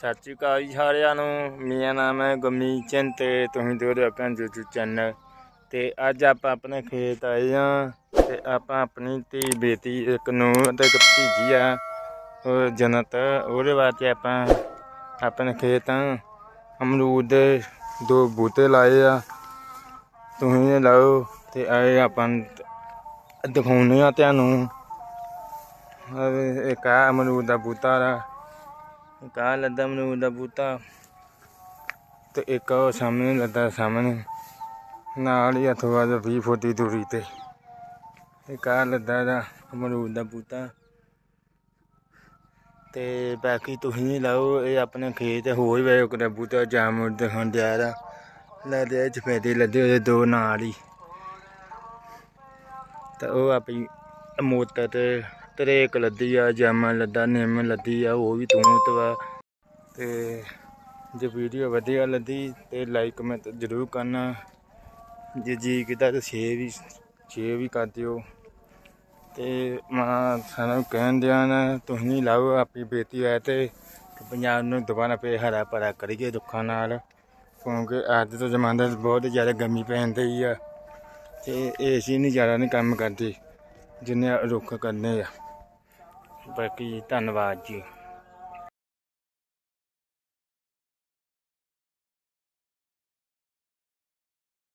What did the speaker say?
ਸਤਿ ਸ਼੍ਰੀ ਅਕਾਲ ਜੀ ਸਾਰਿਆਂ ਨੂੰ। ਮੇਰਾ ਨਾਮ ਹੈ ਗਮੀ ਚੰਦ ਤੇ ਤੁਸੀਂ ਦੇਖ ਰਹੇ ਹੋ ਆਪਣਾ YouTube ਚੈਨਲ ਤੇ ਅੱਜ ਆਪਾਂ ਆਪਣੇ ਖੇਤ ਆਏ ਆ ਤੇ ਆਪਾਂ ਆਪਣੀ ਧੀ ਬੇਟੀ ਇੱਕ ਨੂੰ ਤੇ ਇੱਕ ਭਤੀਜੀ ਆ, ਉਹ ਜਨਤ। ਉਹਦੇ ਵਾਸਤੇ ਆਪਾਂ ਆਪਣੇ ਖੇਤ ਅਮਰੂਦ ਦੇ ਦੋ ਬੂਟੇ ਲਾਏ ਆ। ਤੁਸੀਂ ਇਹ ਲਾਓ ਤੇ ਆਏ ਆਪਾਂ ਨੂੰ ਦਿਖਾਉਂਦੇ ਆ ਤੁਹਾਨੂੰ। ਆਹ ਇੱਕ ਆ ਅਮਰੂਦ ਦਾ ਬੂਟਾ ਦਾ ਕਾਹ ਲੱਦਾ ਅਮਰੂਦ ਦਾ ਬੂਟਾ? ਤੇ ਇੱਕ ਉਹ ਸਾਹਮਣੇ ਲੱਦਾ ਸਾਹਮਣੇ। ਨਾਲ ਹੀ ਅਥਵਾ ਦਾ 20 ਫੁੱਟ ਦੀ ਦੂਰੀ ਤੇ। ਇੱਕ ਆਹ ਲੱਦਾ ਦਾ ਅਮਰੂਦ ਦਾ ਬੂਟਾ। ਤੇ ਬਾਕੀ ਤੁਸੀਂ ਲਾਓ, ਇਹ ਆਪਣੇ ਖੇਤ ਹੋਰ ਵੀ ਇੱਕ ਦਾ ਬੂਟਾ ਜਾਮੁਨ ਦੇ ਹੁਣ ਜ਼ਿਆਦਾ ਲੱਦੇ ਚਪੇਦੇ ਲੱਦੇ ਉਹਦੇ ਦੋ ਨਾਲ ਹੀ। ਤਾਂ ਉਹ ਆਪਣੀ ਮੋਟਰ ਤੇ ਤਰੇਕ ਲੱਦੀ ਆ ਜਾਮਨ ਲੱਦਾ, ਨਿੰਮ ਲੱਦੀ ਆ, ਉਹ ਵੀ ਤੂੰ ਤਵਾ ਤੇ ਜੇ ਵੀਡੀਓ ਵਧੀਆ ਲੱਦੀ ਤੇ ਲਾਈਕ ਕਮੈਂਟ ਜ਼ਰੂਰ ਕਰਨਾ। ਜੇ ਜੀ ਕੀਤਾ ਤਾਂ ਸ਼ੇਅਰ ਵੀ ਸ਼ੇਅਰ ਵੀ ਕਰ ਦਿਓ। ਤੇ ਮੈਂ ਸਾਨੂੰ ਕਹਿਣ ਦਿਆਂ ਨਾ, ਤੁਸੀਂ ਲਾਓ ਆਪਣੀ ਬੇਤੀ ਹੈ ਤੇ ਪੰਜਾਬ ਨੂੰ ਦੁਬਾਰਾ ਪੇ ਹਰਾ ਭਰਾ ਕਰੀਏ ਦੁੱਖਾਂ ਨਾਲ। ਕਿਉਂਕਿ ਅੱਜ ਦਾ ਜ਼ਮਾਨਾ ਬਹੁਤ ਜ਼ਿਆਦਾ ਗਰਮੀ ਪੈਂਦੀ ਆ। ਤੇ ਏਸੀ ਨਹੀਂ ਜ਼ਿਆਦਾ ਨਹੀਂ ਕੰਮ ਕਰਦੀ, ਜਿੰਨੇ ਰੁੱਖ ਕਰਨੇ ਆ। ਬਾਕੀ ਧੰਨਵਾਦ ਜੀ।